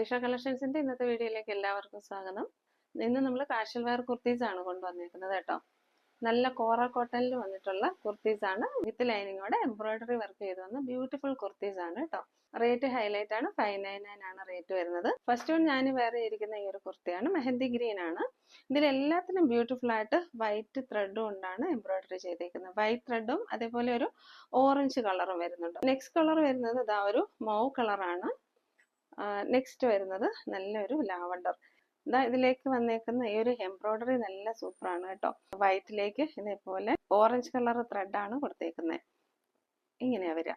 ദിഷ കളക്ഷൻസിന്റെ ഇന്നത്തെ വീഡിയോയിലേക്ക് എല്ലാവർക്കും സ്വാഗതം. ഇന്ന് നമ്മൾ കാഷ്വൽ വെയർ കുർത്തീസ് ആണ് കൊണ്ടുവന്നിരിക്കുന്നത് കേട്ടോ. നല്ല കോറ കോട്ടണിൽ വന്നിട്ടുള്ള കുർത്തീസ് ആണ്. വിത്ത് ലൈനിങ്ങോടെ എംബ്രോയിഡറി വർക്ക് ചെയ്ത് വന്ന ബ്യൂട്ടിഫുൾ കുർത്തീസ് ആണ് കേട്ടോ. റേറ്റ് ഹൈലൈറ്റ് ആണ്. ഫൈവ് നയൻ നയൻ ആണ് റേറ്റ് വരുന്നത്. ഫസ്റ്റ് വൺ ഞാൻ വേറെ ഇരിക്കുന്ന ഈ ഒരു കുർത്തിയാണ്. മെഹന്തി ഗ്രീൻ ആണ്. ഇതിൽ എല്ലാത്തിനും ബ്യൂട്ടിഫുൾ ആയിട്ട് വൈറ്റ് ത്രെഡും കൊണ്ടാണ് എംബ്രോയിഡറി ചെയ്തേക്കുന്നത്. വൈറ്റ് ത്രെഡും അതേപോലെ ഒരു ഓറഞ്ച് കളറും വരുന്നുണ്ട്. നെക്സ്റ്റ് കളർ വരുന്നത് ഇതാ ഒരു മൗ കളറാണ്. നെക്സ്റ്റ് വരുന്നത് നല്ലൊരു ലാവണ്ടർ. ഇതാ ഇതിലേക്ക് വന്നേക്കുന്ന ഈ ഒരു എംബ്രോയിഡറി നല്ല സൂപ്പറാണ് കേട്ടോ. വൈറ്റിലേക്ക് ഇതേപോലെ ഓറഞ്ച് കളർ ത്രെഡാണ് കൊടുത്തേക്കുന്നത് ഇങ്ങനെയാ വരിക.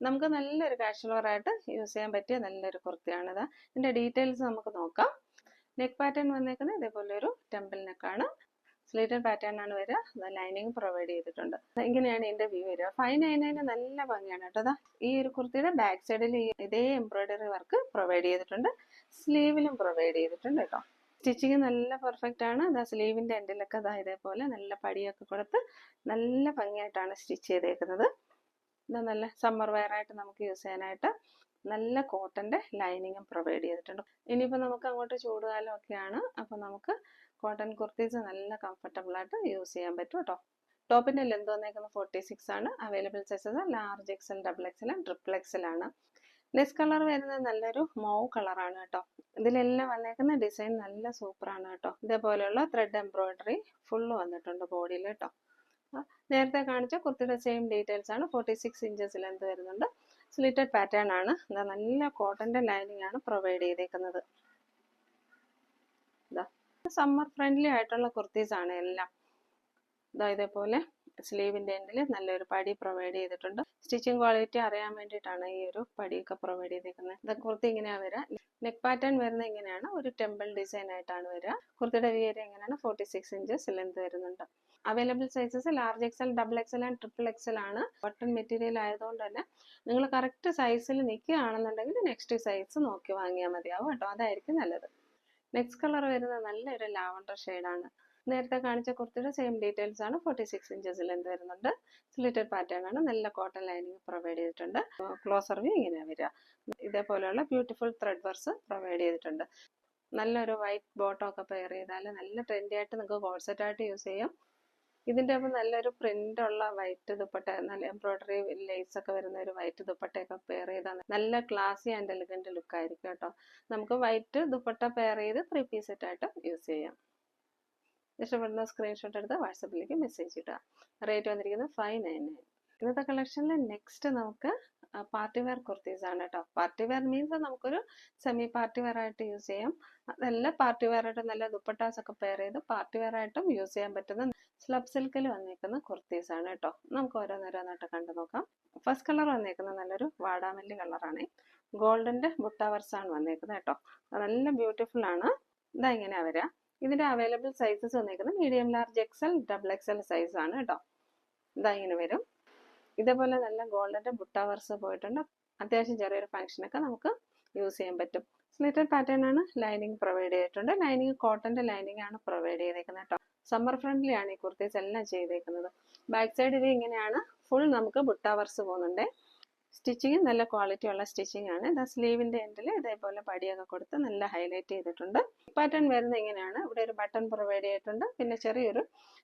നമുക്ക് നല്ലൊരു കാഷ്വൽ ആയിട്ട് യൂസ് ചെയ്യാൻ പറ്റിയ നല്ലൊരു കുർത്തിയാണിത് ഇതിന്റെ ഡീറ്റെയിൽസ് നമുക്ക് നോക്കാം. നെക്ക് പാറ്റേൺ വന്നേക്കുന്നത് ഇതേപോലെ ഒരു ടെമ്പിൾ നെക്കാണ് സ്ലീറ്റഡ് പാറ്റേൺ ആണ് വരിക ലൈനിങ് പ്രൊവൈഡ് ചെയ്തിട്ടുണ്ട്. ഇങ്ങനെയാണ് ഇതിന്റെ വ്യൂ വരിക. ഫൈവ് നയൻ നല്ല ഭംഗിയാണ് കേട്ടോ. ഈ ഒരു കുർത്തിയുടെ ബാക്ക് സൈഡിൽ ഇതേ എംബ്രോയിഡറി വർക്ക് പ്രൊവൈഡ് ചെയ്തിട്ടുണ്ട്. സ്ലീവിലും പ്രൊവൈഡ് ചെയ്തിട്ടുണ്ട് കേട്ടോ. സ്റ്റിച്ചിങ് നല്ല പെർഫെക്റ്റ് ആണ്. അതാ സ്ലീവിന്റെ എൻഡിലൊക്കെ അതാ ഇതേപോലെ നല്ല പടിയൊക്കെ കൊടുത്ത് നല്ല ഭംഗിയായിട്ടാണ് സ്റ്റിച്ച് ചെയ്തേക്കുന്നത്. ഇതാ നല്ല സമ്മർ വെയർ ആയിട്ട് നമുക്ക് യൂസ് ചെയ്യാനായിട്ട് നല്ല കോട്ടന്റെ ലൈനിങ്ങും പ്രൊവൈഡ് ചെയ്തിട്ടുണ്ട്. ഇനിയിപ്പോൾ നമുക്ക് അങ്ങോട്ട് ചൂടുകാലം ഒക്കെയാണ്. അപ്പോൾ നമുക്ക് കോട്ടൺ കുർത്തീസ് നല്ല കംഫർട്ടബിൾ ആയിട്ട് യൂസ് ചെയ്യാൻ പറ്റും കേട്ടോ. ടോപ്പിന്റെ ലെന്ത് വന്നേക്കുന്നത് ഫോർട്ടി സിക്സ് ആണ് available sizes large XL double XL triple XL ആണ്. നെക്സ്റ്റ് കളർ വരുന്നത് നല്ലൊരു മൗ കളറാണ് കേട്ടോ. ഇതിലെല്ലാം വന്നേക്കുന്ന ഡിസൈൻ നല്ല സൂപ്പറാണ് കേട്ടോ. ഇതേപോലെയുള്ള ത്രെഡ് എംബ്രോയിഡറി ഫുള്ള് വന്നിട്ടുണ്ട് ബോഡിയിൽ കേട്ടോ. നേരത്തെ കാണിച്ച കുർത്തിയുടെ സെയിം ഡീറ്റെയിൽസ് ആണ്. ഫോർട്ടി സിക്സ് ഇഞ്ചസ് ലെന്ത് വരുന്നുണ്ട്. സ്ലിറ്റഡ് പാറ്റേൺ ആണ്. നല്ല കോട്ടന്റെ ലൈനിങ് ആണ് പ്രൊവൈഡ് ചെയ്തേക്കുന്നത്. സമ്മർ ഫ്രണ്ട്ലി ആയിട്ടുള്ള കുർത്തീസ് ആണ് എല്ലാം. ഇതാ ഇതേപോലെ സ്ലീവിന്റെ എൻഡിൽ നല്ലൊരു പടി പ്രൊവൈഡ് ചെയ്തിട്ടുണ്ട്. സ്റ്റിച്ചിങ് ക്വാളിറ്റി അറിയാൻ വേണ്ടിയിട്ടാണ് ഈ ഒരു പടിയൊക്കെ പ്രൊവൈഡ് ചെയ്തിരിക്കുന്നത് കുർത്തി ഇങ്ങനെയാണ് വരിക നെക്ക് പാറ്റേൺ വരുന്നത് ഇങ്ങനെയാണ്. ഒരു ടെമ്പിൾ ഡിസൈൻ ആയിട്ടാണ് വരിക കുർത്തിയുടെ വിയർ എങ്ങനെയാണ്? ഫോർട്ടി സിക്സ് ഇഞ്ചസ് ലെന്ത് വരുന്നുണ്ട് available sizes large XL double XL and triple XL ആണ്. ബട്ടൺ മെറ്റീരിയൽ ആയതുകൊണ്ട് തന്നെ നിങ്ങൾ കറക്റ്റ് സൈസിൽ നിൽക്കുകയാണെന്നുണ്ടെങ്കിൽ നെക്സ്റ്റ് സൈസ് നോക്കി വാങ്ങിയാൽ മതിയാവും കേട്ടോ. അതായിരിക്കും നല്ലത്. നെക്സ്റ്റ് കളർ വരുന്നത് നല്ലൊരു ലാവണ്ടർ ഷെയ്ഡാണ്. നേരത്തെ കാണിച്ച കുർത്തിയുടെ സെയിം ഡീറ്റെയിൽസ് ആണ്. ഫോർട്ടി സിക്സ് ഇഞ്ചസ് ലെന്ത് വരുന്നുണ്ട്. സ്ലിറ്റഡ് പാറ്റേൺ ആണ്. നല്ല കോട്ടൺ ലൈനിങ് പ്രൊവൈഡ് ചെയ്തിട്ടുണ്ട്. ക്ലോസർ വ്യൂ ഇങ്ങനെയാണ് വരിക. ഇതേപോലെയുള്ള ബ്യൂട്ടിഫുൾ ത്രെഡ് വർക്ക്സ് പ്രൊവൈഡ് ചെയ്തിട്ടുണ്ട്. നല്ലൊരു വൈറ്റ് ബോട്ടം ഒക്കെ പെയർ ചെയ്താൽ നല്ല ട്രെൻഡി ആയിട്ട് നിങ്ങൾക്ക് കോൺസെറ്റ് ആയിട്ട് യൂസ് ചെയ്യാം. ഇതിന്റെ ഒപ്പം നല്ലൊരു പ്രിന്റ് ഉള്ള വൈറ്റ് ദുപ്പട്ട നല്ല എംബ്രോയിഡറി ലേസ് ഒക്കെ വരുന്ന ഒരു വൈറ്റ് ദുപ്പട്ടയൊക്കെ പെയർ ചെയ്താൽ നല്ല ക്ലാസി ആൻഡ് എലിഗന്റ് ലുക്ക് ആയിരിക്കും കേട്ടോ. നമുക്ക് വൈറ്റ് ദുപ്പട്ട പെയർ ചെയ്ത് ത്രീ പീസ് സെറ്റ് ആയിട്ട് യൂസ് ചെയ്യാം. ഇഷ്ടപ്പെടുന്ന സ്ക്രീൻഷോട്ട് എടുത്ത് വാട്സപ്പിലേക്ക് മെസ്സേജ് ഇടുക. റേറ്റ് വന്നിരിക്കുന്നത് ഫൈവ് നയൻ നയൻ ഇന്നത്തെ കളക്ഷനിൽ നെക്സ്റ്റ് നമുക്ക് പാർട്ടി വെയർ കുർത്തീസ് ആണ് കേട്ടോ പാർട്ടി വെയർ മീൻസ് നമുക്കൊരു സെമി പാർട്ടി വെയർ ആയിട്ട് യൂസ് ചെയ്യാം. നല്ല പാർട്ടി വെയർ ആയിട്ട് നല്ല ദുപ്പട്ടാസ് ഒക്കെ പെയർ ചെയ്ത് പാർട്ടി വെയർ ആയിട്ടും യൂസ് ചെയ്യാൻ പറ്റുന്ന സ്ലബ് സിൽക്കിൽ വന്നേക്കുന്ന കുർത്തീസ് ആണ് കേട്ടോ നമുക്ക് ഓരോന്നോരോന്നായിട്ട് കണ്ടു നോക്കാം. ഫസ്റ്റ് കളർ വന്നേക്കുന്നത് നല്ലൊരു വാടാമല്ലി കളറാണ് ഗോൾഡന്റെ ബുട്ടാവർസ് ആണ് വന്നേക്കുന്നത് കേട്ടോ നല്ല ബ്യൂട്ടിഫുൾ ആണ്. ഇതാ ഇങ്ങനെയാ വരിക ഇതിന്റെ അവൈലബിൾ സൈസസ് വന്നേക്കുന്നത് medium large XL double XL size ആണ് കേട്ടോ ഇതാ ഇങ്ങനെ വരും. ഇതേപോലെ നല്ല ബുട്ട വർസ് പോയിട്ടുണ്ട്. അത്യാവശ്യം ചെറിയൊരു ഫംഗ്ഷനൊക്കെ നമുക്ക് യൂസ് ചെയ്യാൻ പറ്റും. സ്ലിറ്റർ പാറ്റേൺ ആണ് ലൈനിങ് പ്രൊവൈഡ് ചെയ്തിട്ടുണ്ട്. ലൈനിങ് കോട്ടന്റെ ലൈനിങ് ആണ് പ്രൊവൈഡ് ചെയ്തേക്കുന്നത് കേട്ടോ സമ്മർ ഫ്രണ്ട്ലി ആണ് ഈ കുർത്തീസ് എല്ലാം ചെയ്തേക്കുന്നത്. ബാക്ക് സൈഡ് ഇത് ഇങ്ങനെയാണ് ഫുൾ നമുക്ക് ബുട്ടാവർസ് പോകുന്നുണ്ട്. സ്റ്റിച്ചിങ് നല്ല ക്വാളിറ്റി ഉള്ള സ്റ്റിച്ചിങ് ആണ്. ഇതാ സ്ലീവിന്റെ എൻഡിൽ ഇതേപോലെ പടിയൊക്കെ കൊടുത്ത് നല്ല ഹൈലൈറ്റ് ചെയ്തിട്ടുണ്ട്. പാറ്റേൺ വരുന്നത് ഇങ്ങനെയാണ്. ഇവിടെ ഒരു ബട്ടൺ പ്രൊവൈഡ് ചെയ്തിട്ടുണ്ട്. പിന്നെ ചെറിയൊരു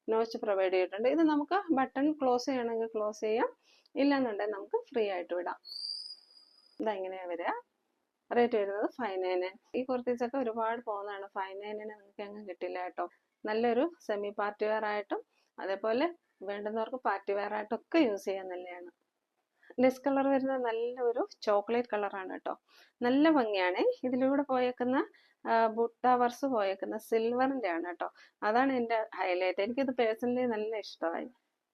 നോച്ച് പ്രൊവൈഡ് ചെയ്തിട്ടുണ്ട്. ഇത് നമുക്ക് ബട്ടൺ ക്ലോസ് ചെയ്യണമെങ്കിൽ ക്ലോസ് ചെയ്യാം. ഇല്ലാന്നുണ്ടെങ്കിൽ നമുക്ക് ഫ്രീ ആയിട്ട് വിടാം. ഇതാ ഇങ്ങനെയാ വരിക. റേറ്റ് വരുന്നത് ഫൈവ് നയൻ നയൻ ഈ കുർത്തീസൊക്കെ ഒരുപാട് പോകുന്നതാണ്. ഫൈവ് നയൻ നയൻ നിങ്ങൾക്ക് അങ്ങ് കിട്ടില്ല കേട്ടോ. നല്ലൊരു സെമി പാർട്ടി വെയർ ആയിട്ടും അതേപോലെ വേണ്ടുന്നവർക്ക് പാർട്ടി വെയർ ആയിട്ടും ഒക്കെ യൂസ് ചെയ്യാൻ നല്ലതാണ് നെക്സ്റ്റ് കളർ വരുന്ന നല്ലൊരു ചോക്ലേറ്റ് കളറാണ് കേട്ടോ. നല്ല ഭംഗിയാണ്. ഇതിലൂടെ പോയേക്കുന്ന ബുട്ട വർസ് പോയേക്കുന്ന സിൽവറിന്റെ ആണ് കേട്ടോ. അതാണ് എന്റെ ഹൈലൈറ്റ് എനിക്കിത് പേഴ്സണലി നല്ല ഇഷ്ടമായി.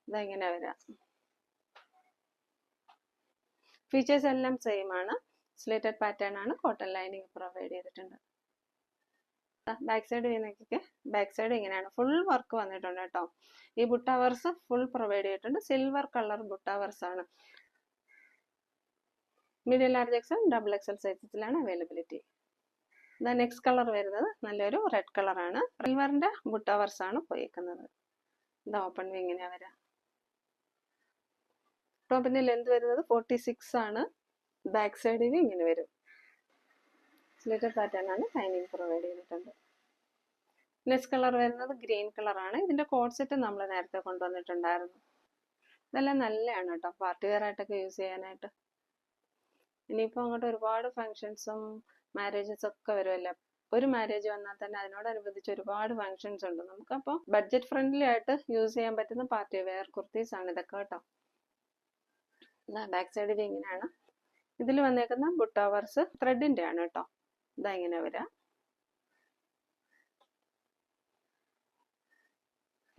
ഇതെങ്ങനെ വരാം. ഫീച്ചേഴ്സ് എല്ലാം സെയിം ആണ്. സ്ലേറ്റഡ് പാറ്റേൺ ആണ്. കോട്ടൺ ലൈനിങ് പ്രൊവൈഡ് ചെയ്തിട്ടുണ്ട്. ബാക്ക് സൈഡ് ചെയ്യുന്നൊക്കെ ബാക്ക് സൈഡ് ഇങ്ങനെയാണ്. ഫുൾ വർക്ക് വന്നിട്ടുണ്ട് കേട്ടോ. ഈ ബുട്ടവർസ് ഫുൾ പ്രൊവൈഡ് ചെയ്തിട്ടുണ്ട്. സിൽവർ കളർ ബുട്ടവർസ് ആണ്. Medium large XL double XL സൈസസിലാണ് availability ഇതാ നെക്സ്റ്റ് കളർ വരുന്നത് നല്ലൊരു റെഡ് കളറാണ് റിവറിന്റെ ബുട്ടാവർസ് ആണ് പോയേക്കുന്നത് ഇതാ ഓപ്പൺ ഇങ്ങനെയാ വരാം ടോപ്പിന്റെ ലെന്ത് വരുന്നത് ഫോർട്ടി സിക്സ് ആണ് ബാക്ക് സൈഡിൽ ഇങ്ങനെ വരും. സ്ലിറ്റർ പാറ്റേൺ ആണ് ലൈനിങ് പ്രൊവൈഡ് ചെയ്തിട്ടുണ്ട്. നെക്സ്റ്റ് കളർ വരുന്നത് ഗ്രീൻ കളറാണ് ഇതിന്റെ കോഡ് സെറ്റ് നമ്മൾ നേരത്തെ കൊണ്ടുവന്നിട്ടുണ്ടായിരുന്നു. ഇതെല്ലാം നല്ലതാണ് കേട്ടോ. പാർട്ടി വെയർ ആയിട്ടൊക്കെ യൂസ് ചെയ്യാനായിട്ട്. ഇനിയിപ്പോൾ അങ്ങോട്ട് ഒരുപാട് ഫങ്ഷൻസും മാരേജസ് ഒക്കെ വരുമല്ലോ ഒരു മാരേജ് വന്നാൽ തന്നെ അതിനോടനുബന്ധിച്ച് ഒരുപാട് ഫങ്ഷൻസ് ഉണ്ട് നമുക്കപ്പോൾ ബഡ്ജറ്റ് ഫ്രണ്ട്ലി ആയിട്ട് യൂസ് ചെയ്യാൻ പറ്റുന്ന പാർട്ടി വെയർ കുർത്തീസ് ആണ് ഇതൊക്കെ കേട്ടോ. ബാക്ക് സൈഡിൽ ഇങ്ങനെയാണ്. ഇതിൽ വന്നേക്കുന്ന ബുട്ടാവർസ് ത്രെഡിന്റെ ആണ് കേട്ടോ. ഇതാ ഇങ്ങനെ വരാ.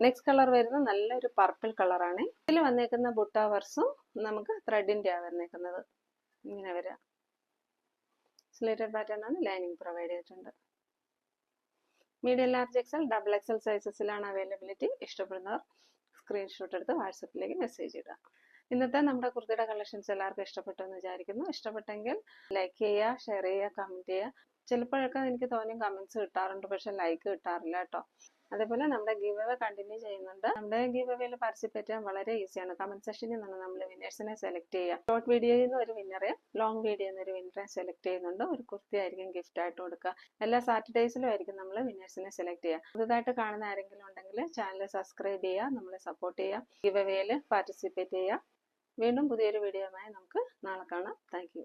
നെക്സ്റ്റ് കളർ വരുന്നത് നല്ലൊരു പർപ്പിൾ കളറാണ് ഇതിൽ വന്നേക്കുന്ന ബുട്ടാവർസും നമുക്ക് ത്രെഡിന്റെ ആണ് വന്നേക്കുന്നത്. ഇങ്ങനെ വരാം. സ്ലേറ്റഡ് പാറ്റേൺ ആണ് ലൈനിങ് പ്രൊവൈഡ് ചെയ്തിട്ടുണ്ട്. Medium large XL double XL സൈസസിലാണ് availability ഇഷ്ടപ്പെടുന്നവർ സ്ക്രീൻഷോട്ട് എടുത്ത് വാട്സപ്പിലേക്ക് മെസ്സേജ് ഇടുക. ഇന്നത്തെ നമ്മുടെ കുർത്തിയുടെ കളക്ഷൻസ് എല്ലാവർക്കും ഇഷ്ടപ്പെട്ടു എന്ന് വിചാരിക്കുന്നു. ഇഷ്ടപ്പെട്ടെങ്കിൽ ലൈക്ക് ചെയ്യുക ഷെയർ ചെയ്യുക കമന്റ് ചെയ്യുക. ചിലപ്പോഴൊക്കെ എനിക്ക് തോന്നിയും കമൻസ് കിട്ടാറുണ്ട്. പക്ഷെ ലൈക്ക് കിട്ടാറില്ല കേട്ടോ. അതേപോലെ നമ്മുടെ ഗീവ് കണ്ടിന്യൂ ചെയ്യുന്നുണ്ട്. നമ്മുടെ ഗീവ് അവേയിൽ പാർട്ടിസിപ്പേറ്റ് ചെയ്യാൻ വളരെ ഈസിയാണ് കമന്റ് സെക്ഷനിൽ നിന്ന് നമ്മൾ വിന്നേഴ്സിനെ സെലക്ട് ചെയ്യുക. ഷോർട്ട് വീഡിയോയിൽ നിന്ന് ഒരു വിന്നറെ ലോങ് വീഡിയോയിൽ നിന്ന് ഒരു വിന്നറെ സെലക്ട് ചെയ്യുന്നുണ്ട്. ഒരു കുർത്തി ആയിരിക്കും ഗിഫ്റ്റ് ആയിട്ട് കൊടുക്കുക. എല്ലാ സാറ്റർഡേസിലും ആയിരിക്കും നമ്മൾ വിന്നേഴ്സിനെ സെലക്ട് ചെയ്യുക. പുതുതായിട്ട് കാണുന്ന ആരെങ്കിലും ഉണ്ടെങ്കിൽ ചാനൽ സബ്സ്ക്രൈബ് ചെയ്യുക നമ്മളെ സപ്പോർട്ട് ചെയ്യുക ഗീവ് അവേയിൽ പാർട്ടിസിപ്പേറ്റ് ചെയ്യുക. വീണ്ടും പുതിയൊരു വീഡിയോയുമായി നമുക്ക് നാളെ കാണാം. താങ്ക്